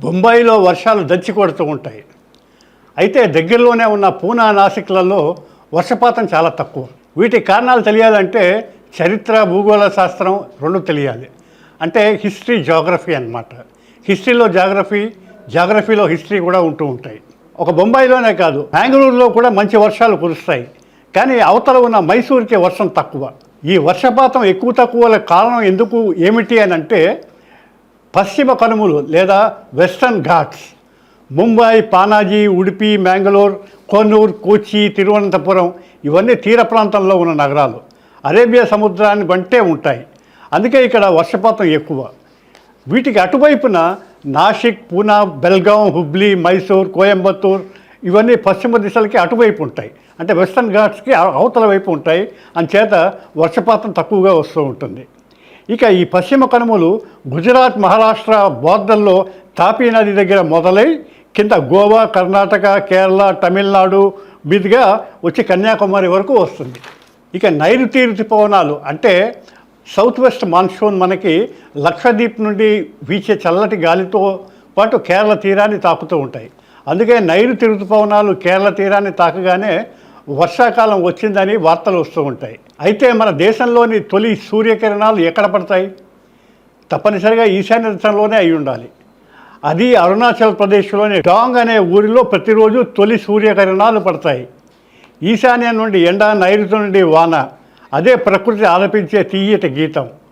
బొంబాయిలో వర్షాలు దంచి కొడుతూ ఉంటాయి. అయితే దగ్గరలోనే ఉన్న పూనా నాసిక్లలో వర్షపాతం చాలా తక్కువ. వీటి కారణాలు తెలియాలంటే చరిత్ర భూగోళ శాస్త్రం రెండు తెలియాలి. అంటే హిస్టరీ జాగ్రఫీ అన్నమాట. హిస్టరీలో జాగ్రఫీ జాగ్రఫీలో హిస్టరీ కూడా ఉంటూ ఉంటాయి. ఒక బొంబాయిలోనే కాదు బెంగళూరులో కూడా మంచి వర్షాలు కురుస్తాయి. కానీ అవతల ఉన్న మైసూరుకి వర్షం తక్కువ. ఈ వర్షపాతం ఎక్కువ తక్కువ కారణం ఎందుకు ఏమిటి అని అంటే పశ్చిమ కనుమలు లేదా వెస్టర్న్ ఘాట్స్. ముంబై పానాజీ ఉడిపి మ్యాంగళూర్ కొన్నూర్ కోచి తిరువనంతపురం ఇవన్నీ తీర ప్రాంతంలో ఉన్న నగరాలు. అరేబియా సముద్రాన్ని వంటే ఉంటాయి. అందుకే ఇక్కడ వర్షపాతం ఎక్కువ. వీటికి అటువైపున నాసిక్ పూనా బెల్గాం హుబ్లీ మైసూర్ కోయంబత్తూర్ ఇవన్నీ పశ్చిమ దిశలకి అటువైపు ఉంటాయి. అంటే వెస్టర్న్ ఘాట్స్కి అవతల వైపు ఉంటాయి. అంచేత వర్షపాతం తక్కువగా వస్తూ ఉంటుంది. ఇక ఈ పశ్చిమ కనుమలు గుజరాత్ మహారాష్ట్ర బోర్డర్లో తాపీ నది దగ్గర మొదలై కింద గోవా కర్ణాటక కేరళ తమిళనాడు మీదుగా వచ్చి కన్యాకుమారి వరకు వస్తుంది. ఇక నైరుతి ఋతుపవనాలు అంటే సౌత్ వెస్ట్ మాన్సూన్ మనకి లక్షద్వీప్ నుండి వీచే చల్లటి గాలితో పాటు కేరళ తీరాన్ని తాకుతూ ఉంటాయి. అందుకే నైరుతి ఋతుపవనాలు కేరళ తీరాన్ని తాకగానే వర్షాకాలం వచ్చిందని వార్తలు వస్తూ ఉంటాయి. అయితే మన దేశంలోని తొలి సూర్యకిరణాలు ఎక్కడ పడతాయి? తప్పనిసరిగా ఈశాన్య దిశలోనే అయి ఉండాలి. అది అరుణాచల్ ప్రదేశ్లోని డాంగ్ అనే ఊరిలో ప్రతిరోజు తొలి సూర్యకిరణాలు పడతాయి. ఈశాన్యం నుండి ఎండ నైరుతి నుండి వాన అదే ప్రకృతి ఆలపించే తీయటి గీతం.